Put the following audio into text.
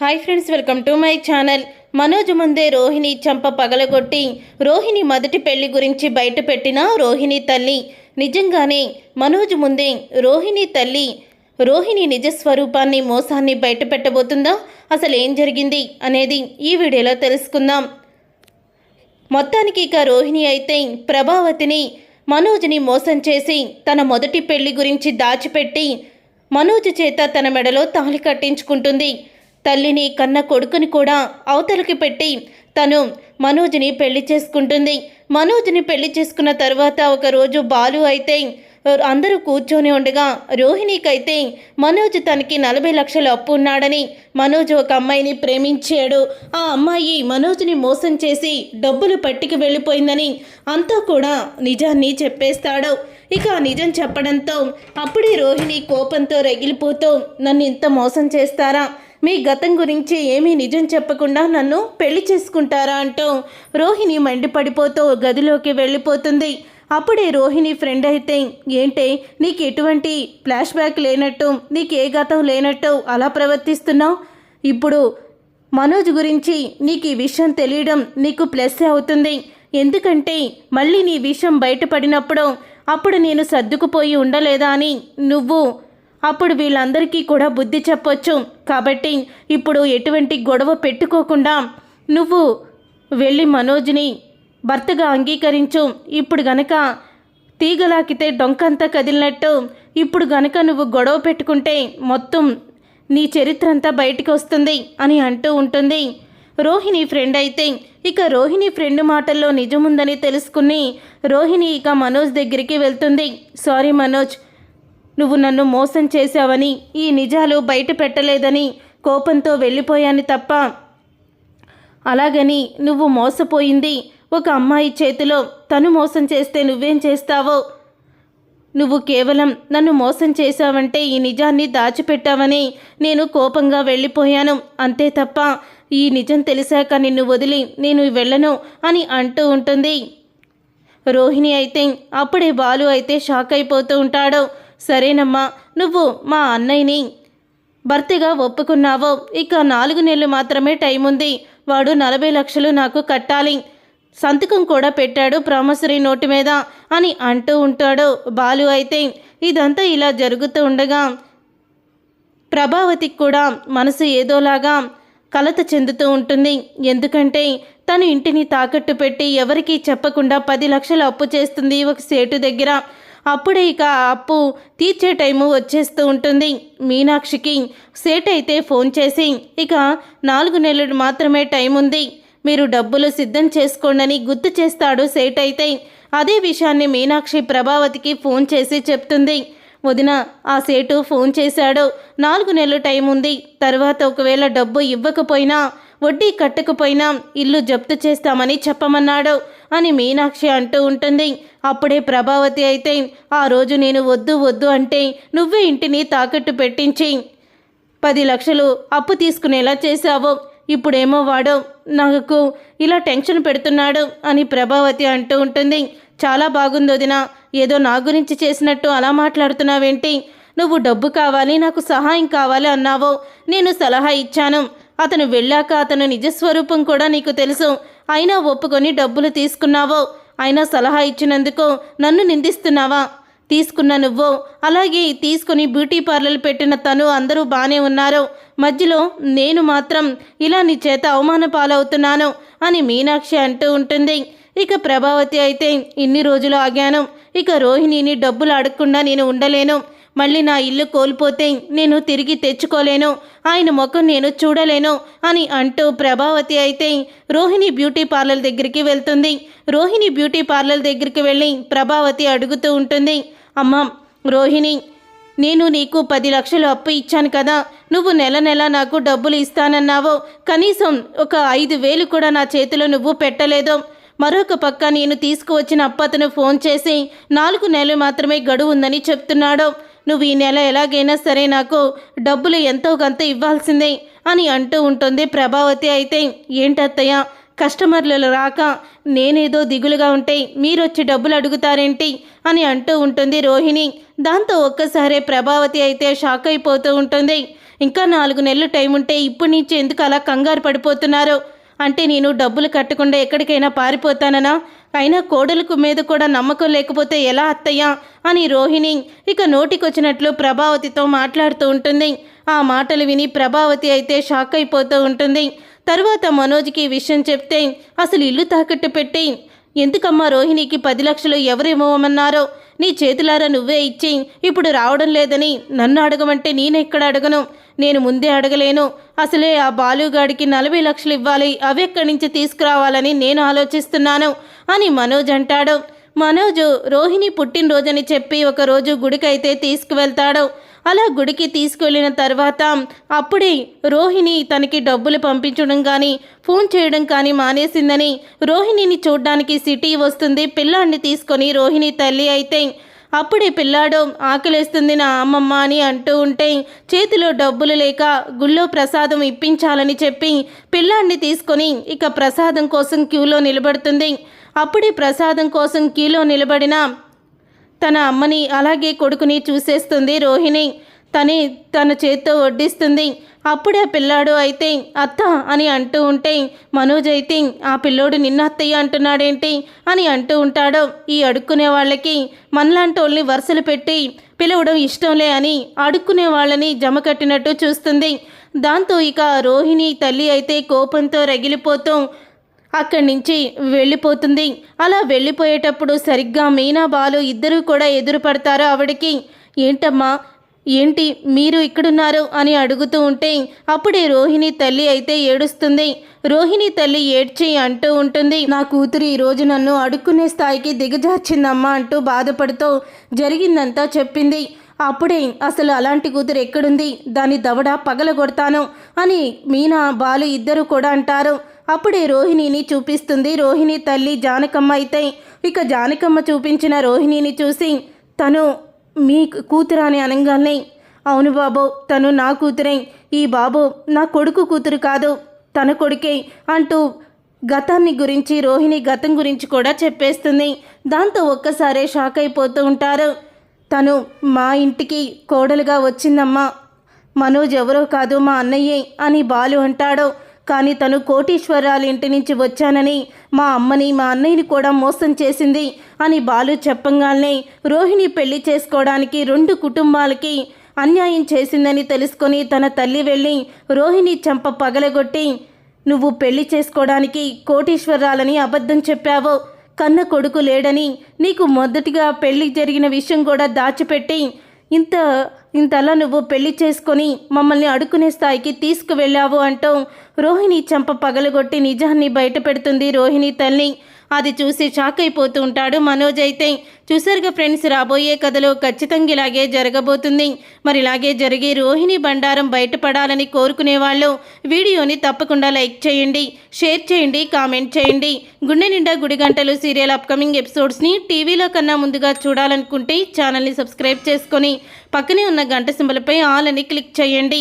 Hi friends welcome to my channel. Manoj ముందే రోహిణి చంప పగలగొట్టి రోహిణి మొదటి పెళ్ళి గురించి బయటపెట్టిన రోహిణి తల్లి. నిజంగానే మనోజ్ ముందే రోహిణి తల్లి రోహిణి నిజ స్వరూపాన్ని మోసాన్ని బయటపెట్టబోతుందా అసలు ఏం జరిగింది అనేది ఈ వీడియోలో తెలుసుకుందాం. మొత్తానికి ఇక రోహిణి అయితే ప్రభావతిని మనోజ్ని మోసం చేసి తన మొదటి పెళ్ళి గురించి దాచిపెట్టి మనోజ్ చేత తన మెడలో తాళి కట్టించుకుంటుంది. తల్లిని కన్న కొడుకుని కూడా అవతలకి పెట్టి తను మనోజ్ని పెళ్ళి చేసుకుంటుంది. మనోజ్ని పెళ్ళి చేసుకున్న తర్వాత ఒకరోజు బాలు అయితే అందరూ కూర్చొని ఉండగా రోహిణికైతే మనోజ్ తనకి నలభై లక్షలు అప్పు ఉన్నాడని మనోజ్ ఒక అమ్మాయిని ప్రేమించాడు. ఆ అమ్మాయి మనోజ్ని మోసం చేసి డబ్బులు పట్టుకు వెళ్ళిపోయిందని అంతా కూడా నిజాన్ని చెప్పేస్తాడు. ఇక నిజం చెప్పడంతో అప్పుడే రోహిణి కోపంతో రగిలిపోతూ నన్ను ఇంత మోసం చేస్తారా? మీ గతం గురించి ఏమీ నిజం చెప్పకుండా నన్ను పెళ్ళి చేసుకుంటారా అంటూ రోహిణి మండిపడిపోతూ గదిలోకి వెళ్ళిపోతుంది. అప్పుడే రోహిణి ఫ్రెండ్ అయితే ఏంటే నీకు ఎటువంటి ఫ్లాష్ బ్యాక్ లేనట్టు నీకు ఏ గతం లేనట్టు అలా ప్రవర్తిస్తున్నావు? ఇప్పుడు మనోజ్ గురించి నీకు ఈ విషయం తెలియడం నీకు ప్లస్ అవుతుంది. ఎందుకంటే మళ్ళీ నీ విషయం బయటపడినప్పుడు అప్పుడు నేను సర్దుకుపోయి ఉండలేదా అని నువ్వు అప్పుడు వీళ్ళందరికీ కూడా బుద్ధి చెప్పొచ్చు. కాబట్టి ఇప్పుడు ఎటువంటి గొడవ పెట్టుకోకుండా నువ్వు వెళ్ళి మనోజ్ని భర్తగా అంగీకరించు. ఇప్పుడు గనక తీగలాకితే డొంకంతా కదిలినట్టు. ఇప్పుడు గనక నువ్వు గొడవ పెట్టుకుంటే మొత్తం నీ చరిత్ర అంతా బయటికి వస్తుంది అని అంటూ ఉంటుంది. రోహిణి ఫ్రెండ్ అయితే ఇక రోహిణి ఫ్రెండ్ మాటల్లో నిజముందని తెలుసుకుని రోహిణి ఇక మనోజ్ దగ్గరికి వెళ్తుంది. సారీ మనోజ్ నువ్వు నన్ను మోసం చేశావని ఈ నిజాలు బయట పెట్టలేదని కోపంతో వెళ్ళిపోయాను తప్ప. అలాగని నువ్వు మోసపోయింది ఒక అమ్మాయి చేతిలో. తను మోసం చేస్తే నువ్వేం చేస్తావో? నువ్వు కేవలం నన్ను మోసం చేశావంటే ఈ నిజాన్ని దాచిపెట్టావని నేను కోపంగా వెళ్ళిపోయాను. అంతే తప్ప ఈ నిజం తెలిసాక నిన్ను వదిలి నేను వెళ్ళను అని అంటూ ఉంటుంది. రోహిణి అయితే అప్పుడే బాలు అయితే షాక్ అయిపోతూ ఉంటాడు. సరేనమ్మా నువ్వు మా అన్నయ్యని భర్తగా ఒప్పుకున్నావు. ఇక నాలుగు నెలలు మాత్రమే టైం ఉంది వాడు నలభై లక్షలు నాకు కట్టాలి. సంతకం కూడా పెట్టాడు ప్రామసరీ నోటు మీద అని అంటూ ఉంటాడు బాలు అయితే. ఇదంతా ఇలా జరుగుతూ ఉండగా ప్రభావతికి కూడా మనసు ఏదోలాగా కలత చెందుతూ ఉంటుంది. ఎందుకంటే తను ఇంటిని తాకట్టు పెట్టి ఎవరికీ చెప్పకుండా పది లక్షలు అప్పు చేస్తుంది ఒక సేటు దగ్గర. అప్పుడే ఇక అప్పు తీర్చే టైము వచ్చేస్తూ ఉంటుంది. మీనాక్షికి సేట్ అయితే ఫోన్ చేసి ఇక నాలుగు నెలలు మాత్రమే టైం ఉంది. మీరు డబ్బులు సిద్ధం చేసుకోండి గుర్తు చేస్తాడు సేట్ అయితే. అదే విషయాన్ని మీనాక్షి ప్రభావతికి ఫోన్ చేసి చెప్తుంది. వదిన ఆ సేటు ఫోన్ చేశాడు. నాలుగు నెలలు టైం ఉంది. తర్వాత ఒకవేళ డబ్బు ఇవ్వకపోయినా వడ్డీ కట్టకపోయినా ఇల్లు జప్తు చేస్తామని చెప్పమన్నాడు అని మీనాక్షి అంటూ ఉంటుంది. అప్పుడే ప్రభావతి అయితే ఆ రోజు నేను వద్దు వద్దు అంటే నువ్వే ఇంటిని తాకట్టు పెట్టించి పది లక్షలు అప్పు తీసుకునేలా చేశావు. ఇప్పుడేమో వాడు నాకు ఇలా టెన్షన్ పెడుతున్నాడు అని ప్రభావతి అంటూ ఉంటుంది. చాలా బాగుంది వదిన ఏదో నా గురించి చేసినట్టు అలా మాట్లాడుతున్నావేంటి? నువ్వు డబ్బు కావాలి నాకు సహాయం కావాలి అన్నావు. నేను సలహా ఇచ్చాను. అతను వెళ్ళాక అతను నిజస్వరూపం కూడా నీకు తెలుసు. అయినా ఒప్పుకొని డబ్బులు తీసుకున్నావో? అయినా సలహా ఇచ్చినందుకు నన్ను నిందిస్తున్నావా? తీసుకున్న నువ్వు. అలాగే తీసుకుని బ్యూటీ పార్లర్ పెట్టిన తను అందరూ బాగానే ఉన్నారు. మధ్యలో నేను మాత్రం ఇలా నీ చేత అవమాన పాలవుతున్నాను అని మీనాక్షి అంటూ ఉంటుంది. ఇక ప్రభావతి అయితే ఇన్ని రోజులు ఆగాను. ఇక రోహిణిని డబ్బులు అడగకుండా నేను ఉండలేను. మళ్ళీ నా ఇల్లు కోల్పోతే నేను తిరిగి తెచ్చుకోలేను. ఆయన ముఖం నేను చూడలేను అని అంటూ ప్రభావతి అయితే రోహిణి బ్యూటీ పార్లర్ దగ్గరికి వెళ్తుంది. రోహిణి బ్యూటీ పార్లర్ దగ్గరికి వెళ్ళి ప్రభావతి అడుగుతూ ఉంటుంది. అమ్మ రోహిణి నేను నీకు పది లక్షలు అప్పు ఇచ్చాను కదా. నువ్వు నెల నెల నాకు డబ్బులు ఇస్తానన్నావో. కనీసం ఒక ఐదు వేలు కూడా నా చేతిలో నువ్వు పెట్టలేదు. మరొక పక్క నేను తీసుకువచ్చిన అప్పతను ఫోన్ చేసి నాలుగు నెలలు మాత్రమే గడువు ఉందని చెప్తున్నాడు. నువ్వు ఈ నెల ఎలాగైనా సరే నాకు డబ్బులు ఎంతో కొంత ఇవ్వాల్సిందే అని అంటూ ఉంటుంది ప్రభావతి అయితే ఏంటత్తయ్య కస్టమర్లు రాక నేనేదో దిగులుగా ఉంటే మీరొచ్చి డబ్బులు అడుగుతారేంటి? అని అంటూ ఉంటుంది రోహిణి. దాంతో ఒక్కసారే ప్రభావతి అయితే షాక్ అయిపోతూ ఉంటుంది. ఇంకా నాలుగు నెలలు టైం ఉంటే ఇప్పటి నుంచి ఎందుకు అలా కంగారు పడిపోతున్నారో? అంటే నేను డబ్బులు కట్టకుండా ఎక్కడికైనా పారిపోతాననా? అయినా కోడలకు మీద కూడా నమ్మకం లేకపోతే ఎలా అత్తయ్యా? అని రోహిణి ఇక నోటికొచ్చినట్లు ప్రభావతితో మాట్లాడుతూ ఉంటుంది. ఆ మాటలు విని ప్రభావతి అయితే షాక్ అయిపోతూ ఉంటుంది. తరువాత మనోజ్కి విషయం చెప్తే అసలు ఇల్లు తాకట్టు పెట్టి ఎందుకమ్మా రోహిణికి పది లక్షలు ఎవరు ఇవ్వమన్నారో నీ చేతులారా నువ్వే ఇచ్చి ఇప్పుడు రావడం లేదని నన్ను అడగమంటే నేనెక్కడ అడగను? నేను ముందే అడగలేను. అసలే ఆ బాలుగాడికి నలభై లక్షలు ఇవ్వాలి అవి ఎక్కడి నుంచి తీసుకురావాలని నేను ఆలోచిస్తున్నాను అని మనోజ్ అంటాడు. మనోజు రోహిణి పుట్టినరోజని చెప్పి ఒకరోజు గుడికైతే తీసుకువెళ్తాడు. అలా గుడికి తీసుకువెళ్ళిన తర్వాత అప్పుడే రోహిణి తనకి డబ్బులు పంపించడం కానీ ఫోన్ చేయడం కానీ మానేసిందని రోహిణిని చూడ్డానికి సిటీ వస్తుంది. పిల్లాడిని తీసుకొని రోహిణి తల్లి అయితే అప్పుడే పిల్లాడు ఆకలేస్తుంది నా అమ్మమ్మ అని అంటూ ఉంటే చేతిలో డబ్బులు లేక గుళ్ళో ప్రసాదం ఇప్పించాలని చెప్పి పిల్లాడిని తీసుకొని ఇక ప్రసాదం కోసం క్యూలో నిలబడుతుంది. అప్పుడే ప్రసాదం కోసం క్యూలో నిలబడిన తన అమ్మని అలాగే కొడుకుని చూసేస్తుంది రోహిణి. తని తన చేత్తో వడ్డిస్తుంది. అప్పుడే ఆ పిల్లాడు అయితే అత్త అని అంటూ ఉంటే మనోజ్ అయితే ఆ పిల్లోడు నిన్న అత్తయ్య అంటున్నాడేంటి? అని అంటూ ఉంటాడు. ఈ అడుక్కునే వాళ్ళకి మనలాంటి వాళ్ళని వరుసలు పెట్టి పిలవడం ఇష్టంలే అని అడుక్కునే వాళ్ళని జమ కట్టినట్టు చూస్తుంది. దాంతో ఇక రోహిణి తల్లి అయితే కోపంతో రగిలిపోతూ అక్కడి నుంచి వెళ్ళిపోతుంది. అలా వెళ్ళిపోయేటప్పుడు సరిగ్గా మీనా బాలు ఇద్దరూ కూడా ఎదురుపడతారు ఆవిడకి. ఏంటమ్మా? ఏంటి? మీరు ఇక్కడున్నారు? అని అడుగుతూ ఉంటే అప్పుడే రోహిణి తల్లి అయితే ఏడుస్తుంది. రోహిణి తల్లి ఏడ్చి అంటూ ఉంటుంది నా కూతురు ఈరోజు నన్ను అడుక్కునే స్థాయికి దిగజార్చిందమ్మా అంటూ బాధపడుతూ జరిగిందంతా చెప్పింది. అప్పుడే అసలు అలాంటి కూతురు ఎక్కడుంది? దాని దవడ పగలగొడతాను అని మీనా బాలు ఇద్దరు కూడా అంటారు. అప్పుడే రోహిణిని చూపిస్తుంది. రోహిణి తల్లి జానకమ్మ అయితే ఇక జానకమ్మ చూపించిన రోహిణిని చూసి తను మీ కూతురు అనగానే. అవును బాబు తను నా కూతురే. ఈ బాబు నా కొడుకు కూతురు కాదు. తన కొడుకే అంటూ గతాన్ని గురించి రోహిణి గతం గురించి కూడా చెప్పేస్తుంది. దాంతో ఒక్కసారే షాక్ అయిపోతూ ఉంటారు. తను మా ఇంటికి కోడలుగా వచ్చిందమ్మా. మనోజ్ ఎవరో కాదు మా అన్నయ్యే అని బాలు అంటాడు. కానీ తను కోటీశ్వరాల ఇంటి నుంచి వచ్చానని మా అమ్మని మా అన్నయ్యని కూడా మోసం చేసింది అని బాలు చెప్పంగానే రోహిణి పెళ్ళి చేసుకోవడానికి రెండు కుటుంబాలకి అన్యాయం చేసిందని తెలుసుకొని తన తల్లి వెళ్ళి రోహిణి చెంప పగలగొట్టి నువ్వు పెళ్ళి చేసుకోవడానికి కోటీశ్వరాలని అబద్ధం చెప్పావు. కన్న కొడుకు లేడని నీకు మొదటిగా పెళ్ళి జరిగిన విషయం కూడా దాచిపెట్టి ఇంత ఇంతలా నువ్వు పెళ్ళి చేసుకొని మమ్మల్ని అడుక్కునే స్థాయికి తీసుకువెళ్ళావు అంటూ రోహిణి చెంప పగలగొట్టి నిజాన్ని బయటపెడుతుంది రోహిణి తల్లి. అది చూసి షాక్ అయిపోతూ ఉంటాడు మనోజ్ అయితే. చూసారుగా ఫ్రెండ్స్ రాబోయే కథలో ఖచ్చితంగా ఇలాగే జరగబోతుంది. మరి ఇలాగే జరిగే రోహిణి బండారం బయటపడాలని కోరుకునే వాళ్ళు వీడియోని తప్పకుండా లైక్ చేయండి షేర్ చేయండి కామెంట్ చేయండి. గుండె నిండా గుడి గంటలు సీరియల్ అప్కమింగ్ ఎపిసోడ్స్ని టీవీలో కన్నా ముందుగా చూడాలనుకుంటే ఛానల్ని సబ్స్క్రైబ్ చేసుకొని పక్కనే ఉన్న గంట సింబలపై ఆల్ అని క్లిక్ చేయండి.